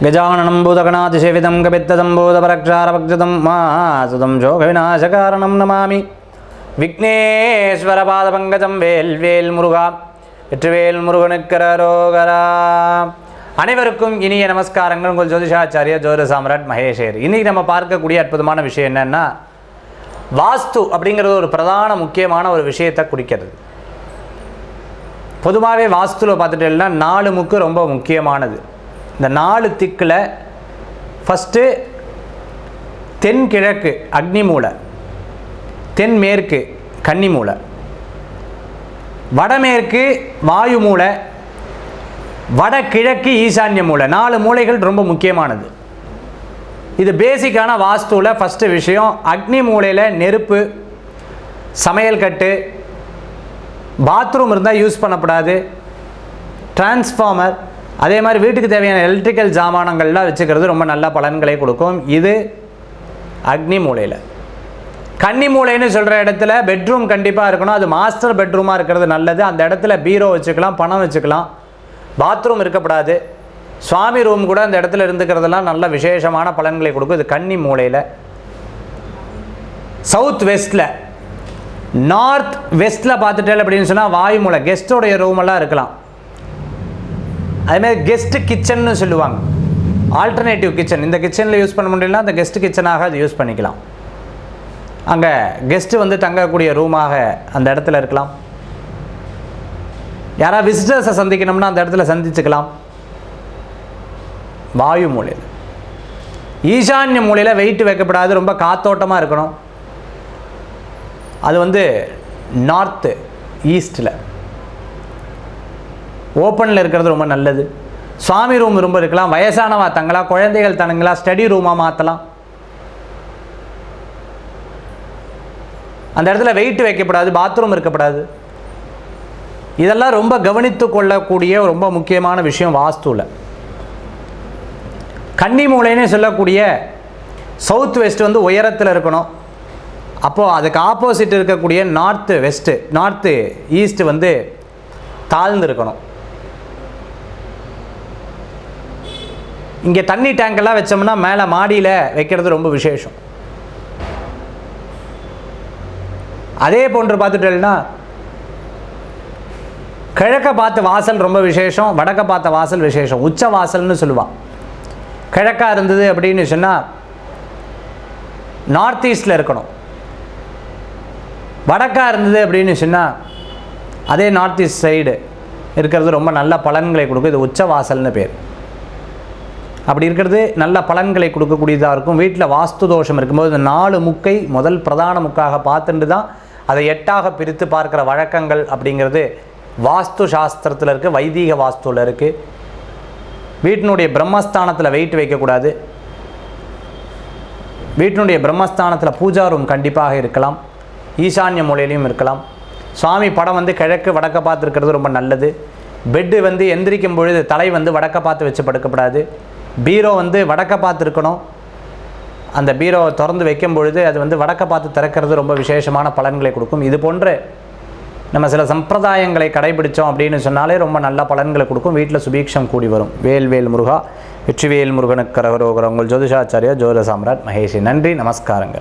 गजाननं भूतगणातिसेवितं कपित्तजम्बूतपरक्षारभक्षतं मासुतं शोकविनाशकारणं नमामि விக்னேஸ்வரபாதபங்கஜம் வேல் வேல் முருகா வெற்றிவேல் முருகனுக்கரோகரா அனைவருக்கும் இனிய நமஸ்காரங்கள் உங்கள் ஜோதிஷாச்சாரிய ஜோதிட சாம்ராட் மகேஷேர் இன்னைக்கு நம்ம பார்க்கக்கூடிய அற்புதமான விஷயம் என்னன்னா வாஸ்து அப்படிங்கிறது ஒரு பிரதான முக்கியமான ஒரு விஷயத்தை குறிக்கிறது பொதுவாகவே வாஸ்துவில் பார்த்துட்டேன்னா நாலு முக்கு ரொம்ப முக்கியமானது இந்த நாலு திக்கில் ஃபஸ்ட்டு தென்கிழக்கு அக்னி மூலை தென்மேற்கு கன்னி மூலை வடமேற்கு வாயு மூலை வடகிழக்கு ஈசான்ய மூலை. நாலு மூலைகள் ரொம்ப முக்கியமானது. இது பேசிக்கான வாஸ்துவில் ஃபஸ்ட்டு விஷயம். அக்னி மூலையில் நெருப்பு சமையல் கட்டு பாத்ரூம் இருந்தால் யூஸ் பண்ணக்கூடாது டிரான்ஸ்ஃபார்மர் அதே மாதிரி வீட்டுக்கு தேவையான எலக்ட்ரிக்கல் ஜாமானங்கள்லாம் வச்சுக்கிறது ரொம்ப நல்ல பலன்களை கொடுக்கும். இது அக்னி மூலையில். கன்னி மூலைன்னு சொல்கிற இடத்துல பெட்ரூம் கண்டிப்பாக இருக்கணும். அது மாஸ்டர் பெட்ரூமாக இருக்கிறது நல்லது. அந்த இடத்துல பீரோ வச்சுக்கலாம் பணம் வச்சுக்கலாம். பாத்ரூம் இருக்கக்கூடாது. சுவாமி ரூம் கூட அந்த இடத்துல இருந்துக்கிறதெல்லாம் நல்ல விசேஷமான பலன்களை கொடுக்கும். இது கன்னி மூலையில். சவுத் வெஸ்ட்டில் நார்த் வெஸ்ட்டில் பார்த்துட்டேன் அப்படின்னு சொன்னால் வாயு மூலை கெஸ்ட்டோடைய ரூமெல்லாம் இருக்கலாம். அதுமாதிரி கெஸ்ட் கிச்சன்னு சொல்லுவாங்க. ஆல்டர்னேட்டிவ் கிச்சன் இந்த கிச்சனில் யூஸ் பண்ண முடியலன்னா அந்த கெஸ்ட் கிச்சனாக அது யூஸ் பண்ணிக்கலாம். அங்கே கெஸ்ட்டு வந்து தங்கக்கூடிய ரூமாக அந்த இடத்துல இருக்கலாம். யாராவது விசிட்டர்ஸை சந்திக்கணும்னா அந்த இடத்துல சந்திச்சுக்கலாம். வாயு மூலையில். ஈசான்ய மூலையில் வெயிட் வைக்கப்படாது ரொம்ப காத்தோட்டமாக இருக்கணும். அது வந்து நார்த்து ஈஸ்ட்டில் ஓப்பனில் இருக்கிறது ரொம்ப நல்லது. சுவாமி ரூம் ரொம்ப இருக்கலாம். வயசானவா தங்களா குழந்தைகள் தனங்களா ஸ்டடி ரூமாக மாற்றலாம் அந்த இடத்துல வெயிட் வைக்கப்படாது. பாத்ரூம் இருக்கப்படாது. இதெல்லாம் ரொம்ப கவனித்து கொள்ளக்கூடிய ரொம்ப முக்கியமான விஷயம் வாஸ்துவில் கன்னி மூளைன்னு சொல்லக்கூடிய சவுத் வெஸ்ட் வந்து உயரத்தில் இருக்கணும். அப்போது அதுக்கு ஆப்போசிட் இருக்கக்கூடிய நார்த்து வெஸ்ட்டு நார்த்து ஈஸ்ட்டு வந்து தாழ்ந்து இருக்கணும். இங்கே தண்ணி டேங்கெல்லாம் வச்சோம்னா மேலே மாடியில் வைக்கிறது ரொம்ப விசேஷம். அதே போன்று பார்த்துட்டேன்னா கிழக்க பார்த்த வாசல் ரொம்ப விசேஷம் வடக்க பார்த்த வாசல் விசேஷம் உச்ச வாசல்னு சொல்லுவாள் கிழக்காக இருந்தது அப்படின்னு சொன்னால் நார்த் ஈஸ்டில் இருக்கணும். வடக்காக இருந்தது அப்படின்னு சொன்னால் அதே நார்த் ஈஸ்ட் சைடு இருக்கிறது ரொம்ப நல்ல பலன்களை கொடுக்கும். இது உச்ச வாசல்னு பேர். அப்படி இருக்கிறது நல்ல பலன்களை கொடுக்கக்கூடியதாக இருக்கும். வீட்டில் வாஸ்து தோஷம் இருக்கும்போது இந்த நாலு முக்கை முதல் பிரதான முக்காக பார்த்துட்டு தான் அதை எட்டாக பிரித்து பார்க்குற வழக்கங்கள் அப்படிங்கிறது வாஸ்து சாஸ்திரத்தில் இருக்குது வைதீக வாஸ்துவில் இருக்குது வீட்டினுடைய பிரம்மஸ்தானத்தில் வெயிட் வைக்கக்கூடாது. வீட்டினுடைய பிரம்மஸ்தானத்தில் பூஜா ரூம் கண்டிப்பாக இருக்கலாம். ஈசான்ய மூலையிலையும் இருக்கலாம். சுவாமி படம் வந்து கிழக்கு வடக்க பார்த்துருக்கிறது ரொம்ப நல்லது. பெட்டு வந்து எந்திரிக்கும் பொழுது தலை வந்து வடக்க பார்த்து வச்சு படுக்கப்படாது பீரோ வந்து வடக்க பார்த்துருக்கணும். அந்த பீரோவை திறந்து வைக்கும் பொழுது அது வந்து வடக்க பார்த்து திறக்கிறது ரொம்ப விசேஷமான பலன்களை கொடுக்கும். இது போன்று நம்ம சில சம்பிரதாயங்களை கடைபிடித்தோம் அப்படின்னு சொன்னாலே ரொம்ப நல்ல பலன்களை கொடுக்கும். வீட்டில் சுபீக்ஷம் கூடி வரும். வேல் வேல் முருகா வெற்றிவேல் முருகனுக்கு கரகரோகரம் உங்கள் ஜோதிஷாச்சாரியா ஜோதிட சாம்ராட் மகேஷி. நன்றி நமஸ்காரங்கள்.